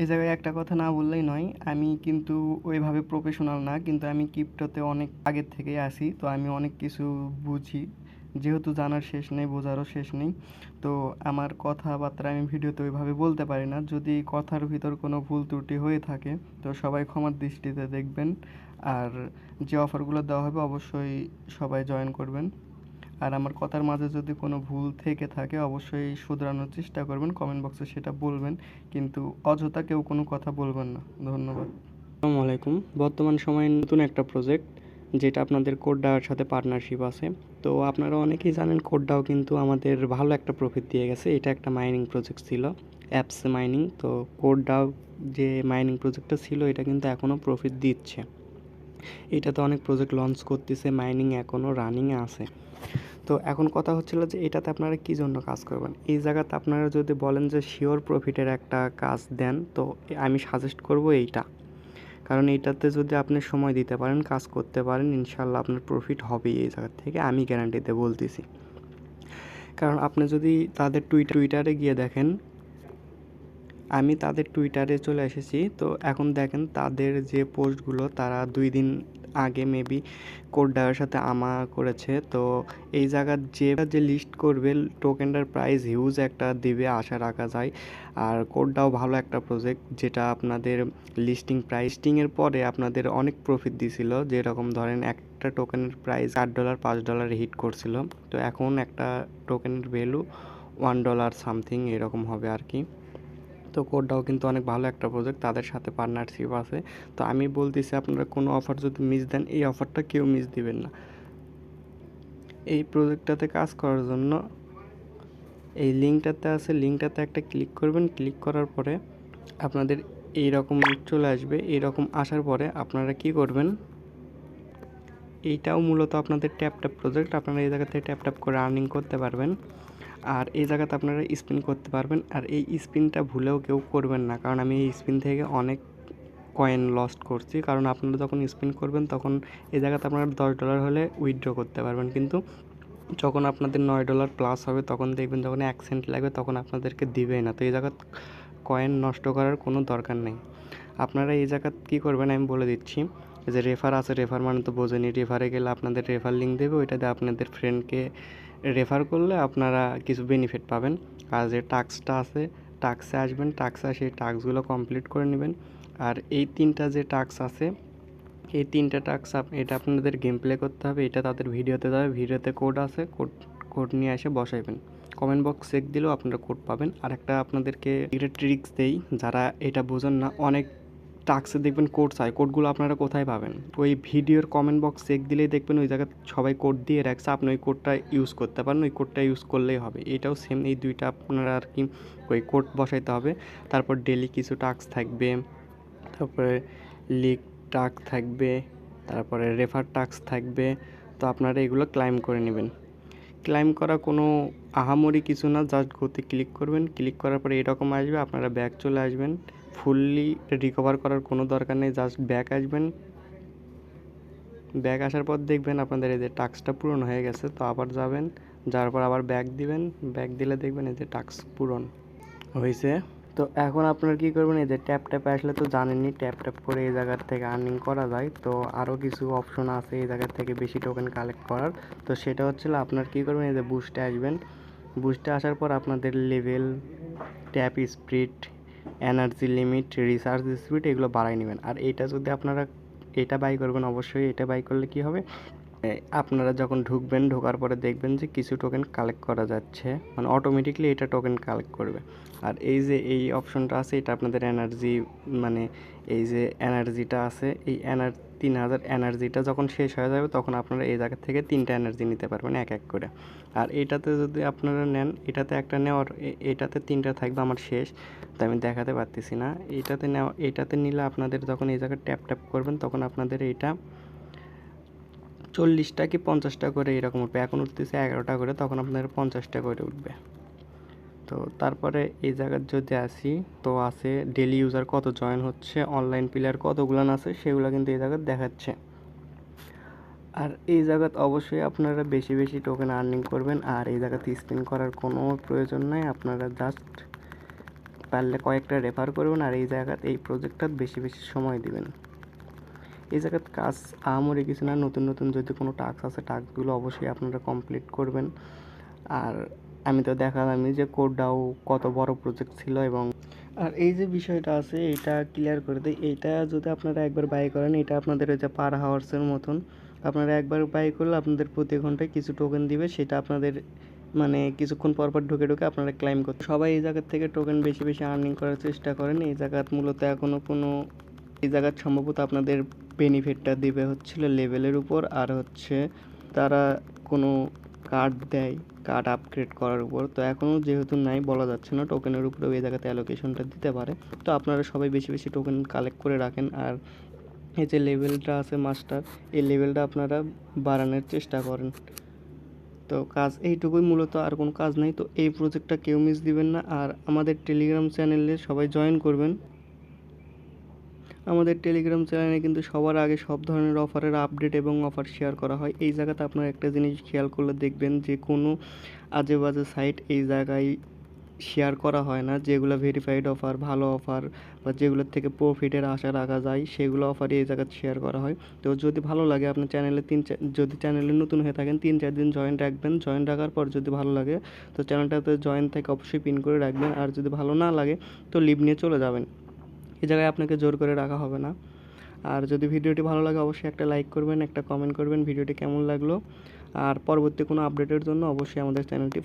এই জায়গায় একটা কথা না বললেই নয়, আমি কিন্তু ওইভাবে প্রফেশনাল না, কিন্তু আমি ক্রিপ্টোতে অনেক আগের থেকেই আসি তো আমি অনেক কিছু বুঝি। যেহেতু জানার শেষ নেই, বোঝারও শেষ নেই, তো আমার কথাবার্তা আমি ভিডিওতে ওইভাবে বলতে পারি না। যদি কথার ভিতর কোনো ভুল ত্রুটি হয়ে থাকে, তো সবাই ক্ষমার দৃষ্টিতে দেখবেন, আর যে অফারগুলো দেওয়া হবে, অবশ্যই সবাই জয়েন করবেন। আর আমার কথার মাঝে যদি কোনো ভুল থেকে থাকে, অবশ্যই শুধরানোর চেষ্টা করবেন। কমেন্ট বক্সে সেটা বলবেন। কিন্তু অযথা কেউ কোনো কথা বলবেন না। ধন্যবাদ। আসসালামু আলাইকুম। বর্তমান সময়ে নতুন একটা প্রজেক্ট যেটা আপনাদের কোডডাওয়ার সাথে পার্টনারশিপ আছে। তো আপনারা অনেকেই জানেন কোডডাও কিন্তু আমাদের ভালো একটা প্রফিট দিয়ে গেছে। এটা একটা মাইনিং প্রজেক্ট ছিল অ্যাপস মাইনিং তো কোডডাও যে মাইনিং প্রজেক্টটা ছিল, এটা কিন্তু এখনও প্রফিট দিচ্ছে। এটাতে অনেক প্রজেক্ট লঞ্চ করতেছে মাইনিং এখনও রানিংয়ে আছে। তো এখন কথা হচ্ছিল যে এটাতে আপনারা কী জন্য কাজ করবেন? এই জায়গাতে আপনারা যদি বলেন যে শিওর প্রফিটের একটা কাজ দেন, তো আমি সাজেস্ট করব এইটা। কারণ এইটাতে যদি আপনি সময় দিতে পারেন, কাজ করতে পারেন ইনশাল্লাহ আপনার প্রফিট হবেই এই জায়গা থেকে, আমি গ্যারান্টিতে বলতেছি। কারণ আপনি যদি তাদের টুইটার টুইটারে গিয়ে দেখেন, আমি তাদের টুইটারে চলে এসেছি, তো এখন দেখেন তাদের যে পোস্টগুলো তারা দুই দিন আগে মেবি কোডডাওয়ার সাথে আমা করেছে। তো এই জায়গার যে যে লিস্ট করবে টোকেনটার প্রাইস হিউজ একটা দেবে আশা রাখা যায়। আর কোডটাও ভালো একটা প্রজেক্ট যেটা আপনাদের লিস্টিং প্রাইসটিংয়ের পরে আপনাদের অনেক প্রফিট দিছিল। যেরকম ধরেন একটা টোকেনের প্রাইস আট ডলার পাঁচ ডলার হিট করছিল। তো এখন একটা টোকেনের ভ্যালু ওয়ান ডলার সামথিং এরকম হবে আর কি। তো কোডটাও কিন্তু অনেক ভালো একটা প্রজেক্ট তাদের সাথে পার্টনারশিপ আছে। তো আমি বলতেছি আপনারা কোনো অফার যদি মিস দেন, এই অফারটা কেউ মিস দিবেন না। এই প্রজেক্টটাতে কাজ করার জন্য এই লিঙ্কটাতে আছে লিঙ্কটাতে একটা ক্লিক করবেন। ক্লিক করার পরে আপনাদের এই রকম চলে আসবে। এই রকম আসার পরে আপনারা কি করবেন? এইটাও মূলত আপনাদের ট্যাপ ট্যাপ প্রজেক্ট আপনারা এই জায়গা থেকে ট্যাপ ট্যাপ করে আর্নিং করতে পারবেন। আর এই জায়গাতে আপনারা স্পিন করতে পারবেন। আর এই স্পিনটা ভুলেও কেউ করবেন না। কারণ আমি এই স্পিন থেকে অনেক কয়েন লস্ট করছি। কারণ আপনারা যখন স্পিন করবেন, তখন এই জায়গাতে আপনারা দশ ডলার হলে উইথড্র করতে পারবেন। কিন্তু যখন আপনাদের নয় ডলার প্লাস হবে, তখন দেখবেন যখন এক সেন্ট লাগবে, তখন আপনাদেরকে দিবেই না। তো এই জায়গাত কয়েন নষ্ট করার কোনো দরকার নেই। আপনারা এই জায়গাত কী করবেন, আমি বলে দিচ্ছি। যে রেফার আছে রেফার মানে তো বোঝেনি। রেফারে গেলে আপনাদের রেফার লিঙ্ক দেবে। ওইটাতে আপনাদের ফ্রেন্ডকে রেফার করলে আপনারা কিছু বেনিফিট পাবেন। আর যে টাস্কটা আছে টাস্কে আসবেন টাস্কে সেই টাস্কগুলো কমপ্লিট করে নেবেন। আর এই তিনটা যে টাস্ক আছে, এই তিনটা টাস্ক এটা আপনাদের গেম প্লে করতে হবে, এটা তাদের ভিডিওতে যাবে, ভিডিওতে কোড আছে কোড কোড নিয়ে এসে বসাইবেন। কমেন্ট বক্স চেক দিলেও আপনারা কোড পাবেন। আর একটা আপনাদেরকে একটা ট্রিক্স দেই, যারা এটা বোঝেন না, অনেক টাক্সে দেখবেন কোড চাই। কোডগুলো আপনারা কোথায় পাবেন? ওই ভিডিওর কমেন্ট বক্স চেক দিলেই দেখবেন ওই জায়গায় সবাই কোড দিয়ে রাখছে। আপনি ওই কোডটা ইউজ করতে পারেন, ওই কোডটা ইউজ করলেই হবে। এটাও সেম এই দুইটা আপনারা আর কি ওই কোড বসাইতে হবে। তারপর ডেলি কিছু টাস্ক থাকবে, তারপরে লিক টাস্ক থাকবে, তারপরে রেফার টাস্ক থাকবে। তো আপনারা এগুলো ক্লাইম করে নেবেন। ক্লাইম করা কোনো আহামরি কিছু না জাস্ট গতি ক্লিক করবেন। ক্লিক করার পরে এরকম আসবে, আপনারা ব্যাক চলে আসবেন। ফুললি রিকভার করার কোনো দরকার নেই জাস্ট ব্যাক আসবেন। ব্যাক আসার পর দেখবেন আপনাদের এই যে টাস্কটা পূরণ হয়ে গেছে, তো আবার যাবেন, যাওয়ার পর আবার ব্যাক দিবেন ব্যাক দিলে দেখবেন এই যে টাস্ক পূরণ হয়েছে। তো এখন আপনারা কী করবেন, এই যে ট্যাপ ট্যাপে আসলে তো জানেনই ট্যাপ ট্যাপ করে এই জায়গার থেকে আর্নিং করা যায়। তো আরও কিছু অপশন আছে এই জায়গার থেকে বেশি টোকেন কালেক্ট করার। তো সেটা হচ্ছিল আপনার কী করবেন, এই যে বুস্টে আসবেন। বুস্টে আসার পর আপনাদের level tap speed energy limit research speed এগুলো বাড়াই নেবেন। আর এটা যদি আপনারা এটা বাই করবেন, অবশ্যই এটা বাই করলে কি হবে? আপনারা যখন ঢুকবেন, ঢোকার পরে দেখবেন যে কিছু টোকেন কালেক্ট করা যাচ্ছে। মানে অটোমেটিকলি এটা টোকেন কালেক্ট করবে। আর এই যে এই অপশনটা আছে, এটা আপনাদের এনার্জি মানে এই যে এনার্জিটা আছে, এই এনার তিন হাজার এনার্জিটা যখন শেষ হয়ে যাবে, তখন আপনারা এই জায়গা থেকে তিনটা এনার্জি নিতে পারবেন এক এক করে। আর এটাতে যদি আপনারা নেন, এটাতে একটা নেওয়ার এটাতে তিনটা থাকবে আমার শেষ। তো আমি দেখাতে পারতেছি না। এটাতে নেওয়া, এটাতে নিলে আপনাদের যখন এই জায়গায় ট্যাপ ট্যাপ করবেন, তখন আপনাদের এইটা চল্লিশটা কি পঞ্চাশটা করে এরকম উঠবে। এখন উঠতেছে এগারোটা করে, তখন আপনাদের পঞ্চাশটা করে উঠবে। তো তারপরে এই জায়গার যদি আসি, তো আছে ডেলি ইউজার কত জয়েন হচ্ছে অনলাইন প্লেয়ার কতগুলো আছে, সেগুলো কিন্তু এই জায়গায় দেখাচ্ছে। আর এই জায়গাত অবশ্যই আপনারা বেশি বেশি টোকেন আর্নিং করবেন, আর এই জায়গাতে স্পিন করার কোনো প্রয়োজন নাই, আপনারা জাস্ট পারলে কয়েকটা রেফার করবেন, আর এই জায়গাত, এই প্রজেক্টটাত বেশি বেশি সময় দিবেন। এই জায়গাত কাজ আহামরি কিছু না, নতুন নতুন যদি কোনো টাস্ক আছে টাস্কগুলো অবশ্যই আপনারা কমপ্লিট করবেন। আর আমি তো দেখালামই যে কোডটাও কত বড় প্রজেক্ট ছিল এবং আর এই যে বিষয়টা আছে, এটা ক্লিয়ার করে দিই। এইটা যদি আপনারা একবার বাই করেন, এটা আপনাদের ওই যে পার হাওয়ার্সের মতন। আপনারা একবার বাই করলে আপনাদের প্রতি ঘন্টায় কিছু টোকেন দিবে, সেটা আপনাদের মানে কিছুক্ষণ পর পর ঢুকে ঢুকে আপনারা ক্লাইম করতে সবাই এই জায়গার থেকে টোকেন বেশি বেশি আর্নিং করার চেষ্টা করেন। এই জায়গাত মূলত এখনও কোনো, এই জায়গার সম্ভবত আপনাদের বেনিফিটটা দিবে হচ্ছিল লেভেলের উপর, আর হচ্ছে তারা কোনো কার্ড দেয়। কার্ড আপগ্রেড করার উপর। তো এখনও যেহেতু নাই, বলা যাচ্ছে না টোকেনের উপরেও এই জায়গাতে অ্যালোকেশনটা দিতে পারে। তো আপনারা সবাই বেশি বেশি টোকেন কালেক্ট করে রাখেন। আর এই যে লেভেলটা আছে মাস্টার এই লেভেলটা আপনারা বাড়ানোর চেষ্টা করেন। তো কাজ, এইটুকুই মূলত, আর কোনো কাজ নেই। তো এই প্রজেক্টটা কেউ মিস দিবেন না। আর আমাদের টেলিগ্রাম চ্যানেলে সবাই জয়েন করবেন। আমাদের টেলিগ্রাম চ্যানেলে কিন্তু সবার আগে সব ধরনের অফারের আপডেট এবং অফার শেয়ার করা হয়। এই জায়গাতে আপনারা একটা জিনিস খেয়াল করলে দেখবেন যে, কোনো আজে বাজে সাইট এই জায়গায় শেয়ার করা হয় না। যেগুলো ভেরিফাইড অফার ভালো অফার বা যেগুলোর থেকে প্রফিটের আশা রাখা যায়, সেগুলো অফারই এই জায়গাতে শেয়ার করা হয়। তো যদি ভালো লাগে আপনার চ্যানেলে তিন যদি চ্যানেলে নতুন হয়ে থাকেন, তিন চার দিন জয়েন রাখবেন। জয়েন রাখার পর যদি ভালো লাগে, তো চ্যানেলটাতে জয়েন থেকে অবশ্যই পিন করে রাখবেন। আর যদি ভালো না লাগে, তো লিভ নিয়ে চলে যাবেন। এই জায়গায় আপনাকে জোর করে রাখা হবে না। আর যদি ভিডিওটি ভালো লাগে, অবশ্যই একটা লাইক করবেন, একটা কমেন্ট করবেন, ভিডিওটি কেমন লাগল। আর পরবর্তী কোনো আপডেটের জন্য অবশ্যই আমাদের চ্যানেলটি